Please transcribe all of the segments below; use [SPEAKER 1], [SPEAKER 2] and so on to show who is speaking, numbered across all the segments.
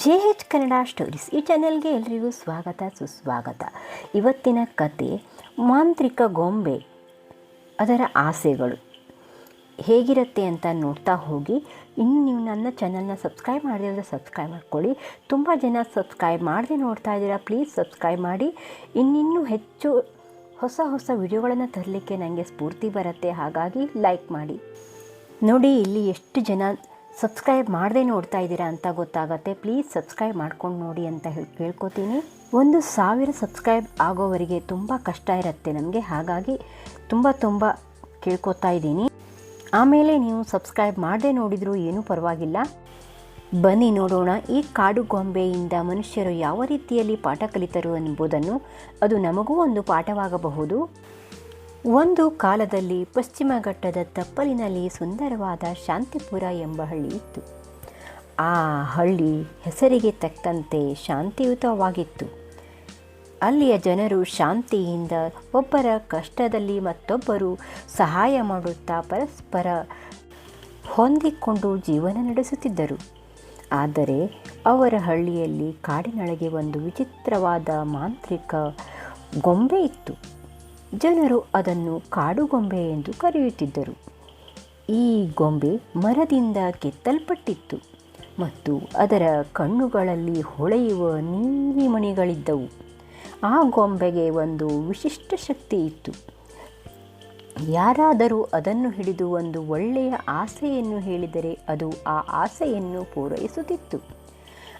[SPEAKER 1] J H Kannada stories ಈ ಚಾನೆಲ್ಗೆ ಎಲ್ರಿಗೂ ಸ್ವಾಗತ, ಸುಸ್ವಾಗತ. ಇವತ್ತಿನ ಕತೆ, ಮಾಂತ್ರಿಕ ಗೊಂಬೆ, ಅದರ ಆಸೆಗಳು. ಹೇಗಿರುತ್ತೆ ಅಂತ ನೋಡ್ತಾ ಹೋಗಿ. ಇನ್ನು ನೀವು ನನ್ನ ಚಾನಲ್ನ ಸಬ್ಸ್ಕ್ರೈಬ್ ಮಾಡಿದ್ರೆ ಸಬ್ಸ್ಕ್ರೈಬ್ ಮಾಡ್ಕೊಳ್ಳಿ. ತುಂಬ ಜನ ಸಬ್ಸ್ಕ್ರೈಬ್ ಮಾಡದೆ ನೋಡ್ತಾ ಇದ್ದೀರಾ, ಪ್ಲೀಸ್ ಸಬ್ಸ್ಕ್ರೈಬ್ ಮಾಡಿ. ಇನ್ನಿನ್ನೂ ಹೆಚ್ಚು ಹೊಸ ಹೊಸ ವಿಡಿಯೋಗಳನ್ನು ತರಲಿಕ್ಕೆ ನನಗೆ ಸ್ಫೂರ್ತಿ ಬರುತ್ತೆ. ಹಾಗಾಗಿ ಲೈಕ್ ಮಾಡಿ. ನೋಡಿ, ಇಲ್ಲಿ ಎಷ್ಟು ಜನ ಸಬ್ಸ್ಕ್ರೈಬ್ ಮಾಡದೆ ನೋಡ್ತಾ ಇದ್ದೀರಾ ಅಂತ ಗೊತ್ತಾಗತ್ತೆ ಪ್ಲೀಸ್ ಸಬ್ಸ್ಕ್ರೈಬ್ ಮಾಡ್ಕೊಂಡು ನೋಡಿ ಅಂತ ಹೇಳಿ ಕೇಳ್ಕೊತೀನಿ. ಒಂದು ಸಾವಿರ ಸಬ್ಸ್ಕ್ರೈಬ್ ಆಗೋವರೆಗೆ ತುಂಬ ಕಷ್ಟ ಇರುತ್ತೆ ನಮಗೆ, ಹಾಗಾಗಿ ತುಂಬ ತುಂಬ ಕೇಳ್ಕೊತಾ ಇದ್ದೀನಿ. ಆಮೇಲೆ ನೀವು ಸಬ್ಸ್ಕ್ರೈಬ್ ಮಾಡದೆ ನೋಡಿದರೂ ಏನೂ ಪರವಾಗಿಲ್ಲ. ಬನ್ನಿ ನೋಡೋಣ, ಈ ಕಾಡು ಗೊಂಬೆಯಿಂದ ಮನುಷ್ಯರು ಯಾವ ರೀತಿಯಲ್ಲಿ ಪಾಠ ಕಲಿತರು ಎಂಬುದನ್ನು. ಅದು ನಮಗೂ ಒಂದು ಪಾಠವಾಗಬಹುದು. ಒಂದು ಕಾಲದಲ್ಲಿ ಪಶ್ಚಿಮ ಘಟ್ಟದ ತಪ್ಪಲಿನಲ್ಲಿ ಸುಂದರವಾದ ಶಾಂತಿಪುರ ಎಂಬ ಹಳ್ಳಿ ಇತ್ತು. ಆ ಹಳ್ಳಿ ಹೆಸರಿಗೆ ತಕ್ಕಂತೆ ಶಾಂತಿಯುತವಾಗಿತ್ತು. ಅಲ್ಲಿಯ ಜನರು ಶಾಂತಿಯಿಂದ ಒಬ್ಬರ ಕಷ್ಟದಲ್ಲಿ ಮತ್ತೊಬ್ಬರು ಸಹಾಯ ಮಾಡುತ್ತಾ ಪರಸ್ಪರ ಹೊಂದಿಕೊಂಡು ಜೀವನ ನಡೆಸುತ್ತಿದ್ದರು. ಆದರೆ ಅವರ ಹಳ್ಳಿಯಲ್ಲಿ ಕಾಡಿನೊಳಗೆ ಒಂದು ವಿಚಿತ್ರವಾದ ಮಾಂತ್ರಿಕ ಗೊಂಬೆ ಇತ್ತು. ಜನರು ಅದನ್ನು ಕಾಡುಗೊಂಬೆ ಎಂದು ಕರೆಯುತ್ತಿದ್ದರು. ಈ ಗೊಂಬೆ ಮರದಿಂದ ಕೆತ್ತಲ್ಪಟ್ಟಿತ್ತು ಮತ್ತು ಅದರ ಕಣ್ಣುಗಳಲ್ಲಿ ಹೊಳೆಯುವ ನೀಲಿ ಮಣಿಗಳಿದ್ದವು. ಆ ಗೊಂಬೆಗೆ ಒಂದು ವಿಶಿಷ್ಟ ಶಕ್ತಿ ಇತ್ತು. ಯಾರಾದರೂ ಅದನ್ನು ಹಿಡಿದು ಒಂದು ಒಳ್ಳೆಯ ಆಸೆಯನ್ನು ಹೇಳಿದರೆ ಅದು ಆ ಆಸೆಯನ್ನು ಪೂರೈಸುತ್ತಿತ್ತು.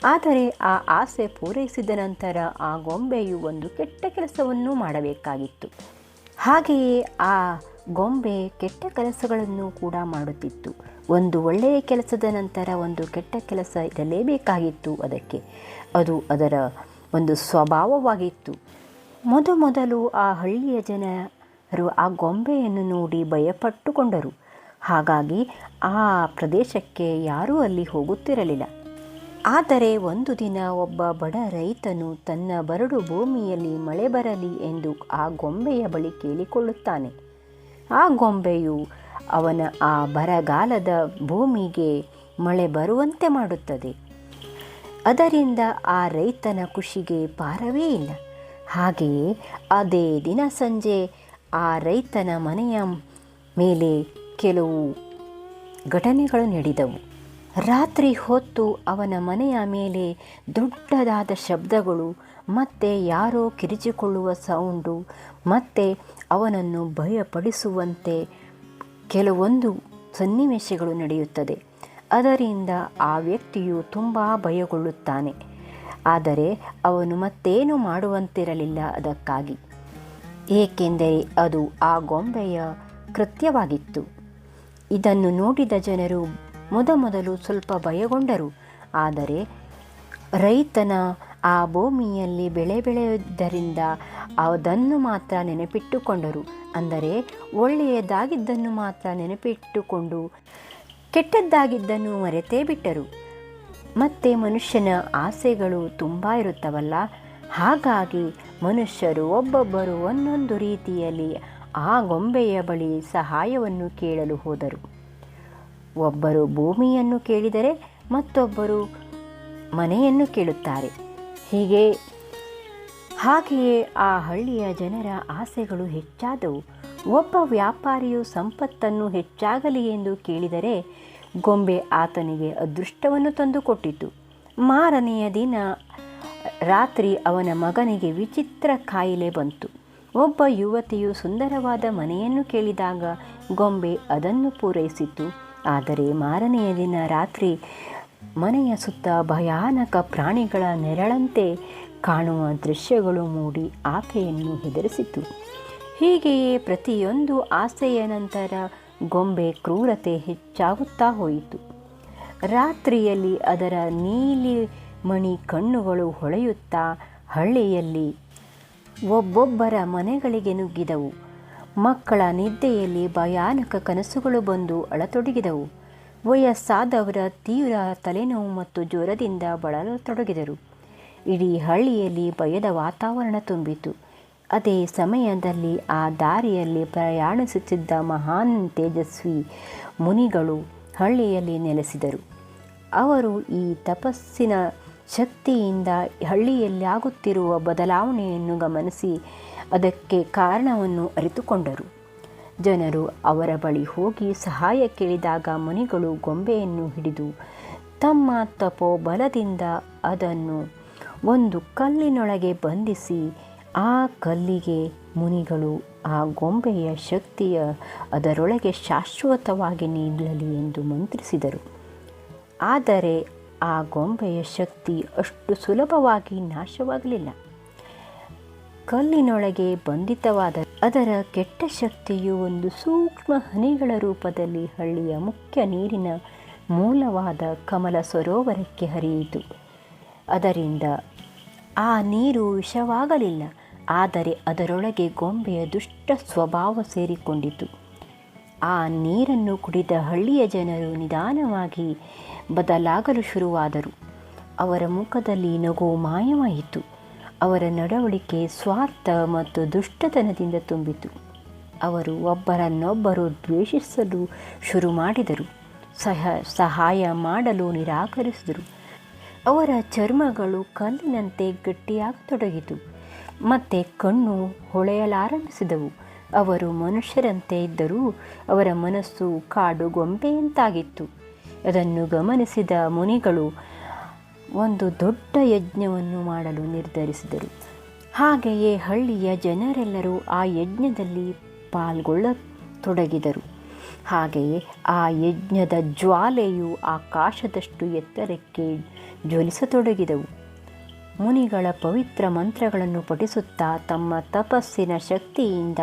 [SPEAKER 1] ಆದರೆ ಆ ಆಸೆ ಪೂರೈಸಿದ ನಂತರ ಆ ಗೊಂಬೆಯು ಒಂದು ಕೆಟ್ಟ ಕೆಲಸವನ್ನು ಮಾಡಬೇಕಾಗಿತ್ತು. ಹಾಗೆಯೇ ಆ ಗೊಂಬೆ ಕೆಟ್ಟ ಕೆಲಸಗಳನ್ನು ಕೂಡ ಮಾಡುತ್ತಿತ್ತು. ಒಂದು ಒಳ್ಳೆಯ ಕೆಲಸದ ನಂತರ ಒಂದು ಕೆಟ್ಟ ಕೆಲಸ ಇರಲೇಬೇಕಾಗಿತ್ತು ಅದಕ್ಕೆ. ಅದು ಅದರ ಒಂದು ಸ್ವಭಾವವಾಗಿತ್ತು. ಮೊದಮೊದಲು ಆ ಹಳ್ಳಿಯ ಜನರು ಆ ಗೊಂಬೆಯನ್ನು ನೋಡಿ ಭಯಪಟ್ಟುಕೊಂಡರು. ಹಾಗಾಗಿ ಆ ಪ್ರದೇಶಕ್ಕೆ ಯಾರೂ ಅಲ್ಲಿ ಹೋಗುತ್ತಿರಲಿಲ್ಲ. ಆದರೆ ಒಂದು ದಿನ ಒಬ್ಬ ಬಡ ರೈತನು ತನ್ನ ಬರಡು ಭೂಮಿಯಲ್ಲಿ ಮಳೆ ಬರಲಿ ಎಂದು ಆ ಗೊಂಬೆಯ ಬಳಿ ಕೇಳಿಕೊಳ್ಳುತ್ತಾನೆ. ಆ ಗೊಂಬೆಯು ಅವನ ಆ ಬರಗಾಲದ ಭೂಮಿಗೆ ಮಳೆ ಬರುವಂತೆ ಮಾಡುತ್ತದೆ. ಅದರಿಂದ ಆ ರೈತನ ಖುಷಿಗೆ ಪಾರವೇ ಇಲ್ಲ. ಹಾಗೆಯೇ ಅದೇ ದಿನ ಸಂಜೆ ಆ ರೈತನ ಮನೆಯ ಮೇಲೆ ಕೆಲವು ಘಟನೆಗಳು ನಡೆದವು. ರಾತ್ರಿ ಹೊತ್ತು ಅವನ ಮನೆಯ ಮೇಲೆ ದೊಡ್ಡದಾದ ಶಬ್ದಗಳು, ಮತ್ತೆ ಯಾರೋ ಕಿರಿಚಿಕೊಳ್ಳುವ ಸೌಂಡು, ಮತ್ತೆ ಅವನನ್ನು ಭಯಪಡಿಸುವಂತೆ ಕೆಲವೊಂದು ಸನ್ನಿವೇಶಗಳು ನಡೆಯುತ್ತದೆ. ಅದರಿಂದ ಆ ವ್ಯಕ್ತಿಯು ತುಂಬ ಭಯಗೊಳ್ಳುತ್ತಾನೆ. ಆದರೆ ಅವನು ಮತ್ತೇನು ಮಾಡುವಂತಿರಲಿಲ್ಲ ಅದಕ್ಕಾಗಿ. ಏಕೆಂದರೆ ಅದು ಆ ಗೊಂಬೆಯ ಕೃತ್ಯವಾಗಿತ್ತು. ಇದನ್ನು ನೋಡಿದ ಜನರು ಮೊದಮೊದಲು ಸ್ವಲ್ಪ ಭಯಗೊಂಡರು. ಆದರೆ ರೈತನ ಆ ಭೂಮಿಯಲ್ಲಿ ಬೆಳೆ ಬೆಳೆಯುವುದರಿಂದ ಅದನ್ನು ಮಾತ್ರ ನೆನಪಿಟ್ಟುಕೊಂಡರು. ಅಂದರೆ ಒಳ್ಳೆಯದಾಗಿದ್ದನ್ನು ಮಾತ್ರ ನೆನಪಿಟ್ಟುಕೊಂಡು ಕೆಟ್ಟದ್ದಾಗಿದ್ದನ್ನು ಮರೆತೇ ಬಿಟ್ಟರು. ಮತ್ತು ಮನುಷ್ಯನ ಆಸೆಗಳು ತುಂಬ ಇರುತ್ತವಲ್ಲ? ಹಾಗಾಗಿ ಮನುಷ್ಯರು ಒಬ್ಬೊಬ್ಬರು ಒಂದೊಂದು ರೀತಿಯಲ್ಲಿ ಆ ಗೊಂಬೆಯ ಬಳಿ ಸಹಾಯವನ್ನು ಕೇಳಲು ಹೋದರು. ಒಬ್ಬರು ಭೂಮಿಯನ್ನು ಕೇಳಿದರೆ ಮತ್ತೊಬ್ಬರು ಮನೆಯನ್ನು ಕೇಳುತ್ತಾರೆ. ಹೀಗೆ ಹಾಗೆಯೇ ಆ ಹಳ್ಳಿಯ ಜನರ ಆಸೆಗಳು ಹೆಚ್ಚಾದವು. ಒಬ್ಬ ವ್ಯಾಪಾರಿಯು ಸಂಪತ್ತನ್ನು ಹೆಚ್ಚಾಗಲಿ ಎಂದು ಕೇಳಿದರೆ ಗೊಂಬೆ ಆತನಿಗೆ ಅದೃಷ್ಟವನ್ನು ತಂದುಕೊಟ್ಟಿತು. ಮಾರನೆಯ ದಿನ ರಾತ್ರಿ ಅವನ ಮಗನಿಗೆ ವಿಚಿತ್ರ ಕಾಯಿಲೆ ಬಂತು. ಒಬ್ಬ ಯುವತಿಯು ಸುಂದರವಾದ ಮನೆಯನ್ನು ಕೇಳಿದಾಗ ಗೊಂಬೆ ಅದನ್ನು ಪೂರೈಸಿತು. ಆದರೆ ಮಾರನೆಯ ದಿನ ರಾತ್ರಿ ಮನೆಯ ಸುತ್ತ ಭಯಾನಕ ಪ್ರಾಣಿಗಳ ನೆರಳಂತೆ ಕಾಣುವ ದೃಶ್ಯಗಳು ಮೂಡಿ ಆಕೆಯನ್ನು ಹೆದರಿಸಿತು. ಹೀಗೆಯೇ ಪ್ರತಿಯೊಂದು ಆಸೆಯ ನಂತರ ಗೊಂಬೆ ಕ್ರೂರತೆ ಹೆಚ್ಚಾಗುತ್ತಾ ಹೋಯಿತು. ರಾತ್ರಿಯಲ್ಲಿ ಅದರ ನೀಲಿ ಮಣಿ ಕಣ್ಣುಗಳು ಹೊಳೆಯುತ್ತಾ ಹಳ್ಳಿಯಲ್ಲಿ ಒಬ್ಬೊಬ್ಬರ ಮನೆಗಳಿಗೆ ನುಗ್ಗಿದವು. ಮಕ್ಕಳ ನಿದ್ದೆಯಲ್ಲಿ ಭಯಾನಕ ಕನಸುಗಳು ಬಂದು ಅಳತೊಡಗಿದವು. ವಯಸ್ಸಾದವರ ತೀವ್ರ ತಲೆನೋವು ಮತ್ತು ಜ್ವರದಿಂದ ಬಳಲತೊಡಗಿದರು. ಇಡೀ ಹಳ್ಳಿಯಲ್ಲಿ ಭಯದ ವಾತಾವರಣ ತುಂಬಿತು ಅದೇ ಸಮಯದಲ್ಲಿ ಆ ದಾರಿಯಲ್ಲಿ ಪ್ರಯಾಣಿಸುತ್ತಿದ್ದ ಮಹಾನ್ ತೇಜಸ್ವಿ ಮುನಿಗಳು ಹಳ್ಳಿಯಲ್ಲಿ ನೆಲೆಸಿದರು. ಅವರು ಈ ತಪಸ್ಸಿನ ಶಕ್ತಿಯಿಂದ ಹಳ್ಳಿಯಲ್ಲಿ ಆಗುತ್ತಿರುವ ಬದಲಾವಣೆಯನ್ನು ಗಮನಿಸಿ ಅದಕ್ಕೆ ಕಾರಣವನ್ನು ಅರಿತುಕೊಂಡರು. ಜನರು ಅವರ ಬಳಿ ಹೋಗಿ ಸಹಾಯ ಕೇಳಿದಾಗ ಮುನಿಗಳು ಗೊಂಬೆಯನ್ನು ಹಿಡಿದು ತಮ್ಮ ತಪೋಬಲದಿಂದ ಅದನ್ನು ಒಂದು ಕಲ್ಲಿನೊಳಗೆ ಬಂಧಿಸಿ ಆ ಕಲ್ಲಿಗೆ ಮುನಿಗಳು ಆ ಗೊಂಬೆಯ ಶಕ್ತಿಯ ಅದರೊಳಗೆ ಶಾಶ್ವತವಾಗಿ ನೀಡಲಿ ಎಂದು ಮಂತ್ರಿಸಿದರು. ಆದರೆ ಆ ಗೊಂಬೆಯ ಶಕ್ತಿ ಅಷ್ಟು ಸುಲಭವಾಗಿ ನಾಶವಾಗಲಿಲ್ಲ. ಕಲ್ಲಿನೊಳಗೆ ಬಂಧಿತವಾದ ಅದರ ಕೆಟ್ಟ ಶಕ್ತಿಯು ಒಂದು ಸೂಕ್ಷ್ಮ ಹನಿಗಳ ರೂಪದಲ್ಲಿ ಹಳ್ಳಿಯ ಮುಖ್ಯ ನೀರಿನ ಮೂಲವಾದ ಕಮಲ ಸರೋವರಕ್ಕೆ ಹರಿಯಿತು. ಅದರಿಂದ ಆ ನೀರು ವಿಷವಾಗಲಿಲ್ಲ, ಆದರೆ ಅದರೊಳಗೆ ಗೊಂಬೆಯ ದುಷ್ಟ ಸ್ವಭಾವ ಸೇರಿಕೊಂಡಿತು. ಆ ನೀರನ್ನು ಕುಡಿದ ಹಳ್ಳಿಯ ಜನರು ನಿಧಾನವಾಗಿ ಬದಲಾಗಲು ಶುರುವಾದರು. ಅವರ ಮುಖದಲ್ಲಿ ನಗು ಮಾಯವಾಯಿತು. ಅವರ ನಡವಳಿಕೆ ಸ್ವಾರ್ಥ ಮತ್ತು ದುಷ್ಟತನದಿಂದ ತುಂಬಿತು. ಅವರು ಒಬ್ಬರನ್ನೊಬ್ಬರು ದ್ವೇಷಿಸಲು ಶುರು ಮಾಡಿದರು. ಸಹ, ಸಹಾಯ ಮಾಡಲು ನಿರಾಕರಿಸಿದರು. ಅವರ ಚರ್ಮಗಳು ಕಲ್ಲಿನಂತೆ ಗಟ್ಟಿಯಾಗತೊಡಗಿತು. ಮತ್ತೆ ಕಣ್ಣು ಹೊಳೆಯಲಾರಂಭಿಸಿದವು. ಅವರು ಮನುಷ್ಯರಂತೆ ಇದ್ದರೂ ಅವರ ಮನಸ್ಸು ಕಾಡು ಗೊಂಬೆಯಂತಾಗಿತ್ತು ಅದನ್ನು ಗಮನಿಸಿದ ಮುನಿಗಳು ಒಂದು ದೊಡ್ಡ ಯಜ್ಞವನ್ನು ಮಾಡಲು ನಿರ್ಧರಿಸಿದರು. ಹಾಗೆಯೇ ಹಳ್ಳಿಯ ಜನರೆಲ್ಲರೂ ಆ ಯಜ್ಞದಲ್ಲಿ ಪಾಲ್ಗೊಳ್ಳತೊಡಗಿದರು. ಹಾಗೆಯೇ ಆ ಯಜ್ಞದ ಜ್ವಾಲೆಯು ಆಕಾಶದಷ್ಟು ಎತ್ತರಕ್ಕೆ ಜ್ವಲಿಸತೊಡಗಿದವು. ಮುನಿಗಳ ಪವಿತ್ರ ಮಂತ್ರಗಳನ್ನು ಪಠಿಸುತ್ತಾ ತಮ್ಮ ತಪಸ್ಸಿನ ಶಕ್ತಿಯಿಂದ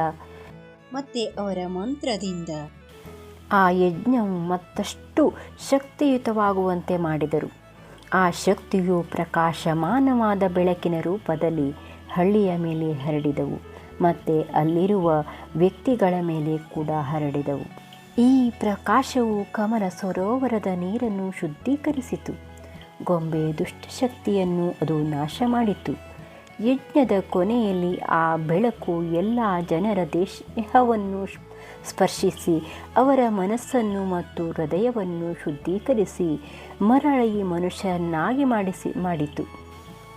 [SPEAKER 1] ಮತ್ತು ಅವರ ಮಂತ್ರದಿಂದ ಆ ಯಜ್ಞವು ಮತ್ತಷ್ಟು ಶಕ್ತಿಯುತವಾಗುವಂತೆ ಮಾಡಿದರು. ಆ ಶಕ್ತಿಯು ಪ್ರಕಾಶಮಾನವಾದ ಬೆಳಕಿನ ರೂಪದಲ್ಲಿ ಹಳ್ಳಿಯ ಮೇಲೆ ಹರಡಿದವು ಮತ್ತು ಅಲ್ಲಿರುವ ವ್ಯಕ್ತಿಗಳ ಮೇಲೆ ಕೂಡ ಹರಡಿದವು. ಈ ಪ್ರಕಾಶವು ಕಮಲ ಸರೋವರದ ನೀರನ್ನು ಶುದ್ಧೀಕರಿಸಿತು. ಗೊಂಬೆ ದುಷ್ಟಶಕ್ತಿಯನ್ನು ಅದು ನಾಶ ಮಾಡಿತು ಯಜ್ಞದ ಕೊನೆಯಲ್ಲಿ ಆ ಬೆಳಕು ಎಲ್ಲ ಜನರ ದೇಹವನ್ನು ಸ್ಪರ್ಶಿಸಿ, ಅವರ ಮನಸ್ಸನ್ನು ಮತ್ತು ಹೃದಯವನ್ನು ಶುದ್ಧೀಕರಿಸಿ, ಮರಳಿ ಮನುಷ್ಯನಾಗಿ ಮಾಡಿಸಿ ಮಾಡಿತು.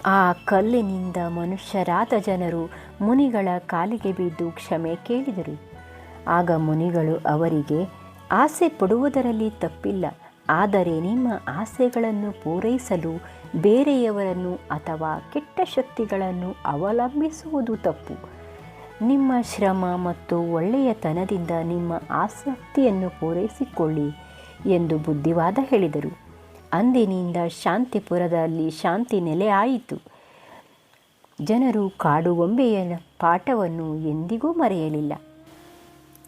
[SPEAKER 1] ಆ ಕಲ್ಲಿನಿಂದ ಮನುಷ್ಯರಾದ ಜನರು ಮುನಿಗಳ ಕಾಲಿಗೆ ಬಿದ್ದು ಕ್ಷಮೆ ಕೇಳಿದರು. ಆಗ ಮುನಿಗಳು ಅವರಿಗೆ, ಆಸೆ ಪಡುವುದರಲ್ಲಿ ತಪ್ಪಿಲ್ಲ, ಆದರೆ ನಿಮ್ಮ ಆಸೆಗಳನ್ನು ಪೂರೈಸಲು ಬೇರೆಯವರನ್ನು ಅಥವಾ ಕೆಟ್ಟ ಶಕ್ತಿಗಳನ್ನು ಅವಲಂಬಿಸುವುದು ತಪ್ಪು. ನಿಮ್ಮ ಶ್ರಮ ಮತ್ತು ಒಳ್ಳೆಯತನದಿಂದ ನಿಮ್ಮ ಆಸಕ್ತಿಯನ್ನು ಪೂರೈಸಿಕೊಳ್ಳಿ ಎಂದು ಬುದ್ಧಿವಾದ ಹೇಳಿದರು. ಅಂದಿನಿಂದ ಶಾಂತಿಪುರದಲ್ಲಿ ಶಾಂತಿ ನೆಲೆಯಾಯಿತು ಜನರು ಕಾಡುಗೊಂಬೆಯ ಪಾಠವನ್ನು ಎಂದಿಗೂ ಮರೆಯಲಿಲ್ಲ.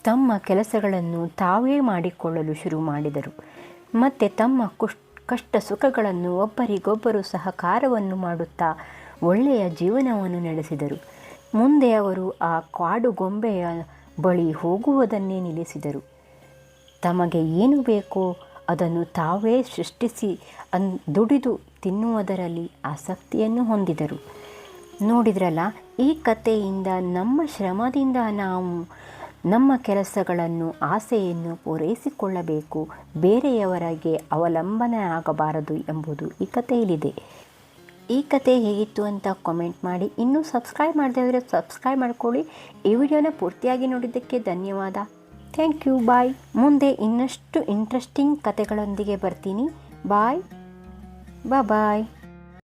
[SPEAKER 1] ತಮ್ಮ ಕೆಲಸಗಳನ್ನು ತಾವೇ ಮಾಡಿಕೊಳ್ಳಲು ಶುರು ಮಾಡಿದರು. ಮತ್ತು ತಮ್ಮ ಕುಶ್ ಕಷ್ಟ ಸುಖಗಳನ್ನು ಒಬ್ಬರಿಗೊಬ್ಬರು ಸಹಕಾರವನ್ನು ಮಾಡುತ್ತಾ ಒಳ್ಳೆಯ ಜೀವನವನ್ನು ನಡೆಸಿದರು. ಮುಂದೆ ಅವರು ಆ ಕಾಡು ಗೊಂಬೆಯ ಬಳಿ ಹೋಗುವುದನ್ನೇ ನಿಲ್ಲಿಸಿದರು. ತಮಗೆ ಏನು ಬೇಕೋ ಅದನ್ನು ತಾವೇ ಸೃಷ್ಟಿಸಿ ಅನ್, ದುಡಿದು ತಿನ್ನುವುದರಲ್ಲಿ ಆಸಕ್ತಿಯನ್ನು ಹೊಂದಿದರು. ನೋಡಿದ್ರಲ್ಲ, ಈ ಕಥೆಯಿಂದ ನಮ್ಮ ಶ್ರಮದಿಂದ ನಾವು ನಮ್ಮ ಕೆಲಸಗಳನ್ನು ಆಸೆಯನ್ನು ಪೂರೈಸಿಕೊಳ್ಳಬೇಕು, ಬೇರೆಯವರಿಗೆ ಅವಲಂಬನೆ ಆಗಬಾರದು ಎಂಬುದು ಈ ಕಥೆಯಲ್ಲಿದೆ. ಈ ಕತೆ ಹೇಗಿತ್ತು ಅಂತ ಕಾಮೆಂಟ್ ಮಾಡಿ. ಇನ್ನೂ ಸಬ್ಸ್ಕ್ರೈಬ್ ಮಾಡದೇ ಸಬ್ಸ್ಕ್ರೈಬ್ ಮಾಡ್ಕೊಳ್ಳಿ. ಈ ವಿಡಿಯೋನ ಪೂರ್ತಿಯಾಗಿ ನೋಡಿದ್ದಕ್ಕೆ ಧನ್ಯವಾದ. ಥ್ಯಾಂಕ್ ಯು ಬಾಯ್ ಮುಂದೆ ಇನ್ನಷ್ಟು ಇಂಟ್ರೆಸ್ಟಿಂಗ್ ಕತೆಗಳೊಂದಿಗೆ ಬರ್ತೀನಿ. ಬಾಯ್ ಬಾಯ್